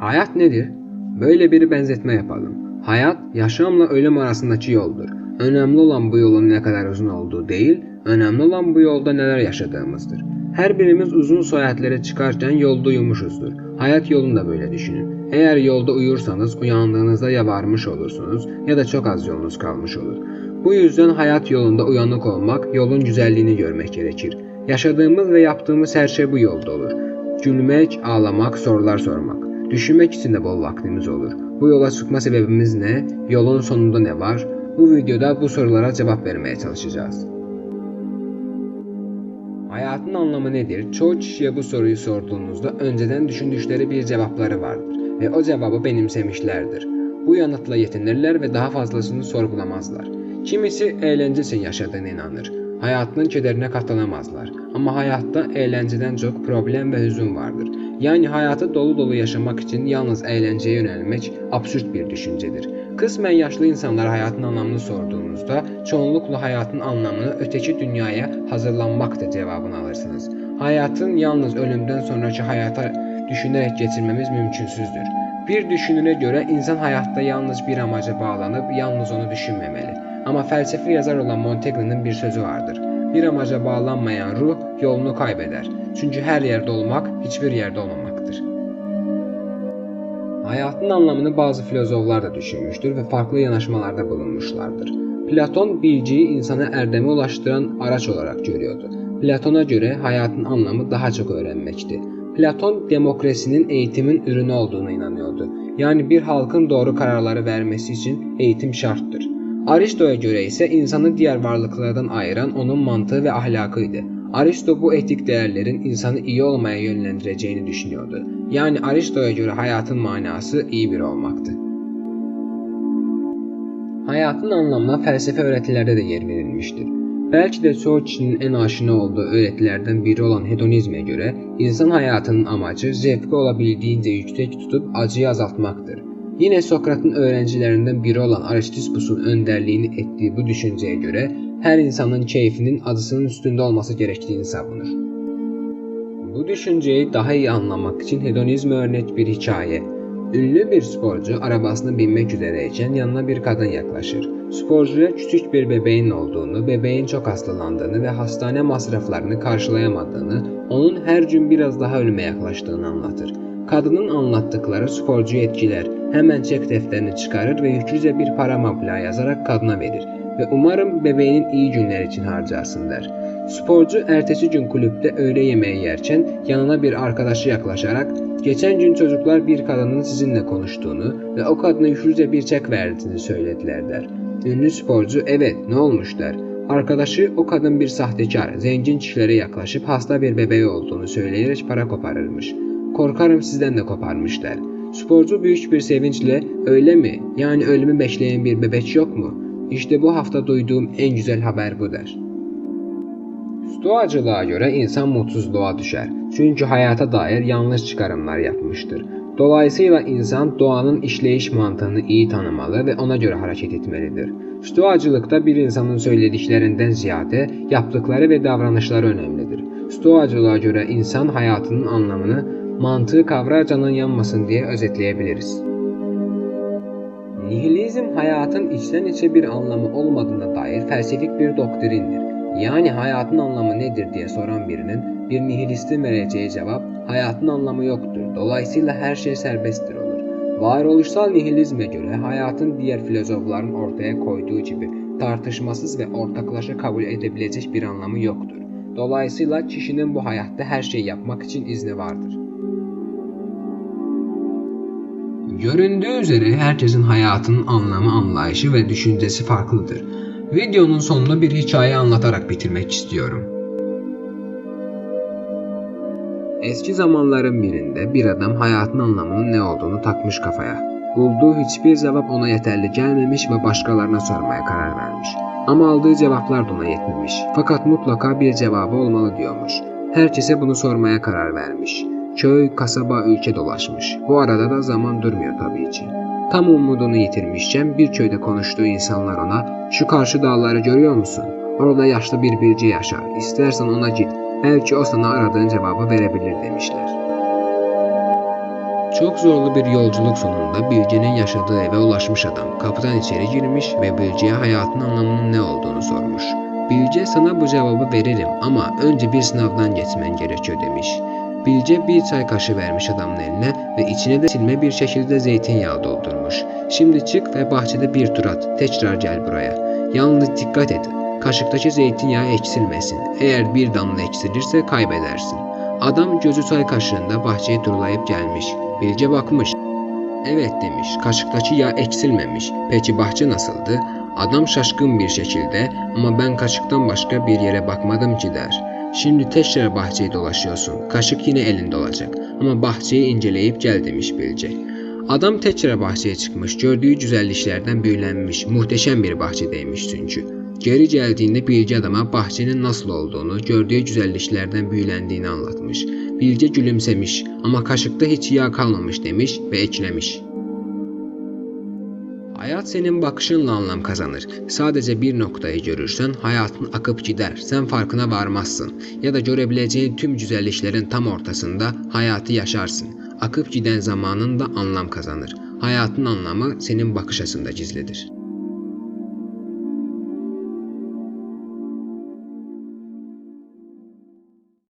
Hayat nedir? Böyle bir benzetme yapalım. Hayat yaşamla ölüm arasındaki yoldur. Önemli olan bu yolun ne kadar uzun olduğu değil, önemli olan bu yolda neler yaşadığımızdır. Her birimiz uzun seyahatlere çıkarken yolda uyumuşuzdur. Hayat yolunu da böyle düşünün. Eğer yolda uyursanız uyandığınızda ya varmış olursunuz ya da çok az yolunuz kalmış olur. Bu yüzden hayat yolunda uyanık olmak, yolun güzelliğini görmek gerekir. Yaşadığımız ve yaptığımız her şey bu yolda olur. Gülmek, ağlamak, sorular sormak. Düşünmek için de bol vaktimiz olur. Bu yola çıkma sebebimiz ne? Yolun sonunda ne var? Bu videoda bu sorulara cevap vermeye çalışacağız. Hayatın anlamı nedir? Çoğu kişiye bu soruyu sorduğunuzda önceden düşündükleri bir cevapları vardır ve o cevabı benimsemişlerdir. Bu yanıtla yetinirler ve daha fazlasını sorgulamazlar. Kimisi eğlence yaşadığına inanır. Hayatının kederine katlanamazlar. Ama hayatta eğlenceden çok problem ve hüzün vardır. Yani hayatı dolu dolu yaşamak için yalnız eğlenceye yönelmek absürt bir düşüncedir. Kısmen yaşlı insanlara hayatın anlamını sorduğunuzda çoğunlukla hayatın anlamını öteki dünyaya hazırlanmaktır cevabını alırsınız. Hayatın yalnız ölümden sonraki hayata düşünerek geçirmemiz mümkünsüzdür. Bir düşünüre göre insan hayatta yalnız bir amaca bağlanıp yalnız onu düşünmemeli. Ama felsefi yazar olan Montaigne'nin bir sözü vardır. Bir amaca bağlanmayan ruh yolunu kaybeder. Çünkü her yerde olmak hiçbir yerde olmamaktır. Hayatın anlamını bazı filozoflar da düşünmüştür ve farklı yanaşmalarda bulunmuşlardır. Platon bilgiyi insana erdeme ulaştıran araç olarak görüyordu. Platon'a göre hayatın anlamı daha çok öğrenmekti. Platon demokrasinin eğitimin ürünü olduğuna inanıyordu. Yani bir halkın doğru kararları vermesi için eğitim şarttır. Aristo'ya göre ise insanı diğer varlıklardan ayıran onun mantığı ve ahlakıydı. Aristo bu etik değerlerin insanı iyi olmaya yönlendireceğini düşünüyordu. Yani Aristo'ya göre hayatın manası iyi bir olmaktı. Hayatın anlamına felsefe öğretilerde de yer verilmiştir. Belki de çoğu kişinin en aşina olduğu öğretilerden biri olan hedonizme göre insan hayatının amacı zevki olabildiğince yüksek tutup acıyı azaltmaktır. Yine Sokrat'ın öğrencilerinden biri olan Aristippus'un önderliğini ettiği bu düşünceye göre her insanın keyfinin acısının üstünde olması gerektiğini savunur. Bu düşünceyi daha iyi anlamak için hedonizme örnek bir hikaye. Ünlü bir sporcu arabasına binmek üzereyken yanına bir kadın yaklaşır. Sporcuya küçük bir bebeğin olduğunu, bebeğin çok hastalandığını ve hastane masraflarını karşılayamadığını, onun her gün biraz daha ölüme yaklaştığını anlatır. Kadının anlattıkları sporcuyu etkiler. Hemen çek defterini çıkarır ve yüklüce bir para mablağı yazarak kadına verir ve umarım bebeğinin iyi günler için harcarsın der. Sporcu ertesi gün kulüpte öğle yemeği yerken yanına bir arkadaşı yaklaşarak geçen gün çocuklar bir kadının sizinle konuştuğunu ve o kadına yüklüce bir çek verdiğini söylediler der. Ünlü sporcu evet ne olmuş der. Arkadaşı o kadın bir sahtekar, zengin kişilere yaklaşıp hasta bir bebeği olduğunu söyleyerek para koparırmış. Korkarım sizden de koparmış der. Sporcu büyük bir sevinçle öyle mi? Yani ölümü bekleyen bir bebek yok mu? İşte bu hafta duyduğum en güzel haber bu der. Stoacılığa göre insan mutsuzluğa düşer. Çünkü hayata dair yanlış çıkarımlar yapmıştır. Dolayısıyla insan doğanın işleyiş mantığını iyi tanımalı ve ona göre hareket etmelidir. Stoacılıkta bir insanın söylediklerinden ziyade yaptıkları ve davranışları önemlidir. Stoacılığa göre insan hayatının anlamını mantığı kavrar canın yanmasın diye özetleyebiliriz. Nihilizm hayatın içten içe bir anlamı olmadığına dair felsefik bir doktrindir. Yani hayatın anlamı nedir diye soran birinin bir nihilistin vereceği cevap hayatın anlamı yoktur. Dolayısıyla her şey serbesttir olur. Varoluşsal nihilizme göre hayatın diğer filozofların ortaya koyduğu gibi tartışmasız ve ortaklaşa kabul edebilecek bir anlamı yoktur. Dolayısıyla kişinin bu hayatta her şeyi yapmak için izni vardır. Göründüğü üzere herkesin hayatının anlamı, anlayışı ve düşüncesi farklıdır. Videonun sonunda bir hikaye anlatarak bitirmek istiyorum. Eski zamanların birinde bir adam hayatın anlamının ne olduğunu takmış kafaya. Bulduğu hiçbir cevap ona yeterli gelmemiş ve başkalarına sormaya karar vermiş. Ama aldığı cevaplar da ona yetmemiş. Fakat mutlaka bir cevabı olmalı diyormuş. Herkese bunu sormaya karar vermiş. Köy, kasaba, ülke dolaşmış. Bu arada da zaman durmuyor tabii ki. Tam umudunu yitirmişken bir köyde konuştuğu insanlar ona şu karşı dağları görüyor musun? Orada yaşlı bir bilci yaşar. İstersen ona git. Belki o sana aradığın cevabı verebilir demişler. Çok zorlu bir yolculuk sonunda Bilge'nin yaşadığı eve ulaşmış adam kapıdan içeri girmiş ve Bilge'ye hayatın anlamının ne olduğunu sormuş. Bilge sana bu cevabı veririm ama önce bir sınavdan geçmen gerekiyor demiş. Bilge bir çay kaşığı vermiş adamın eline ve içine de silme bir şekilde zeytinyağı doldurmuş. Şimdi çık ve bahçede bir tur at. Tekrar gel buraya. Yalnız dikkat et. Kaşıktaki zeytinyağı eksilmesin. Eğer bir damla eksilirse kaybedersin. Adam gözü çay kaşığında bahçeyi turlayıp gelmiş. Bilge bakmış. Evet demiş. Kaşıktaki yağ eksilmemiş. Peki bahçe nasıldı? Adam şaşkın bir şekilde ama ben kaşıktan başka bir yere bakmadım ki der. Şimdi tekrar bahçeyi dolaşıyorsun. Kaşık yine elinde olacak. Ama bahçeyi inceleyip gel demiş Bilge. Adam tekrar bahçeye çıkmış. Gördüğü güzelliklerden büyülenmiş. Muhteşem bir bahçedeymiş çünkü. Geri geldiğinde Bilge adama bahçenin nasıl olduğunu, gördüğü güzelliklerden büyülendiğini anlatmış. Bilge gülümsemiş ama kaşıkta hiç yağ kalmamış demiş ve eklemiş. Hayat senin bakışınla anlam kazanır. Sadece bir noktayı görürsen hayatın akıp gider. Sen farkına varmazsın. Ya da görebileceğin tüm güzelliklerin tam ortasında hayatı yaşarsın. Akıp giden zamanın da anlam kazanır. Hayatın anlamı senin bakış açısında gizlidir.